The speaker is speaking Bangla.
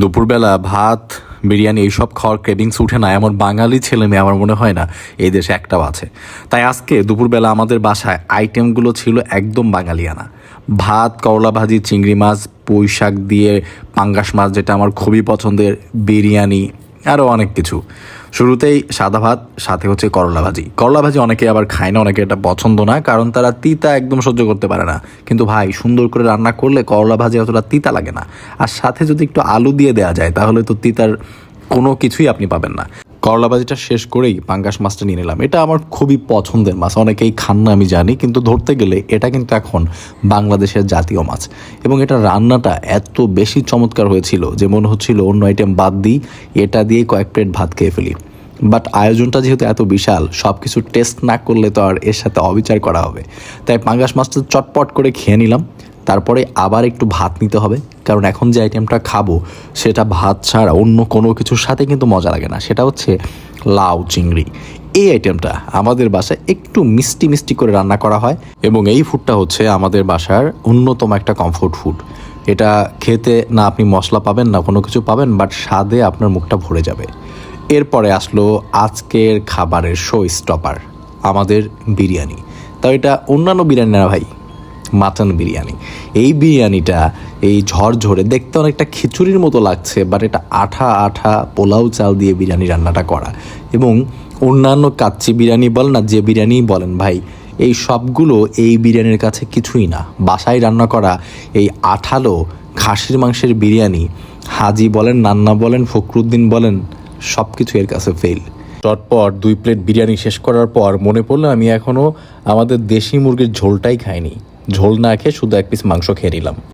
দুপুরবেলা ভাত, বিরিয়ানি এইসব খাওয়ার ক্রেভিংস উঠে না, এমন বাঙালি ছেলে মেয়ে আমার মনে হয় না এই দেশে একটাও আছে। তাই আজকে দুপুরবেলা আমাদের বাসায় আইটেমগুলো ছিল একদম বাঙালিয়ানা। ভাত, করলা ভাজি, চিংড়ি মাছ পুঁই শাক দিয়ে পাঙ্গাস মাছ, যেটা আমার খুবই পছন্দের, বিরিয়ানি আরও অনেক কিছু। শুরুতেই সাদা ভাত, সাথে হচ্ছে করলা ভাজি। করলা ভাজি অনেকে আবার খায় না, অনেকে এটা পছন্দ না, কারণ তারা তিতা একদম সহ্য করতে পারে না। কিন্তু ভাই, সুন্দর করে রান্না করলে করলা ভাজি অতটা তিতা লাগে না। আর সাথে যদি একটু আলু দিয়ে দেওয়া যায়, তাহলে তো তিতার কোনো কিছুই আপনি পাবেন না। করলা ভাজিটা শেষ করেই পাঙ্গাস মাছটা নিয়ে নিলাম। এটা আমার খুবই পছন্দের মাছ, অনেকেই খান না, আমি জানি, কিন্তু ধরতে গেলে এটা কিন্তু এখন বাংলাদেশের জাতীয় মাছ। এবং এটা রান্নাটা এত বেশি চমৎকার হয়েছিল যে মনে হচ্ছিল অন্য আইটেম বাদ দিই, এটা দিয়ে কয়েক প্লেট ভাত খেয়ে ফেলি। বাট আয়োজনটা যেহেতু এত বিশাল সব কিছু টেস্ট না করলে তো আর এর সাথে অবিচার করা হবে। তাই পাঙ্গাস মাছটা চটপট করে খেয়ে নিলাম। তারপরে আবার একটু ভাত নিতে হবে। কারণ এখন যে আইটেমটা খাব, সেটা ভাত ছাড়া অন্য কোনো কিছুর সাথে কিন্তু মজা লাগে না। সেটা হচ্ছে লাউ চিংড়ি। এই আইটেমটা আমাদের বাসায় একটু মিষ্টি মিষ্টি করে রান্না করা হয় এবং এই ফুডটা হচ্ছে আমাদের বাসার অন্যতম একটা কমফোর্ট ফুড এটা খেতে না আপনি মশলা পাবেন না কোনো কিছু পাবেন বাট স্বাদে আপনার মুখটা ভরে যাবে। এরপরে আসলো আজকের খাবারের শো স্টপার আমাদের বিরিয়ানি। তাও এটা অন্যান্য বিরিয়ানি না ভাই? মাটন বিরিয়ানি। এই বিরিয়ানিটা এই ঝরঝরে দেখতে অনেকটা খিচুড়ির মতো লাগছে বাট এটা আঠা আঠা পোলাও চাল দিয়ে বিরিয়ানি রান্নাটা করা। এবং অন্যান্য কাচ্চি বিরিয়ানি বলেন না, যে বিরিয়ানি বলেন ভাই, এই সবগুলো এই বিরিয়ানির কাছে কিছুই না। বাসায় রান্না করা এই আঠালো খাসির মাংসের বিরিয়ানি, হাজি বলেন, নান্না বলেন, ফখরুদ্দিন বলেন সব কিছু এর কাছে ফেল চটপট দুই প্লেট বিরিয়ানি শেষ করার পর মনে পড়ল আমি এখনও আমাদের দেশি মুরগির ঝোলটাই খাইনি। ঝোল না খেয়ে শুধু এক পিস মাংস খেয়ে নিলাম।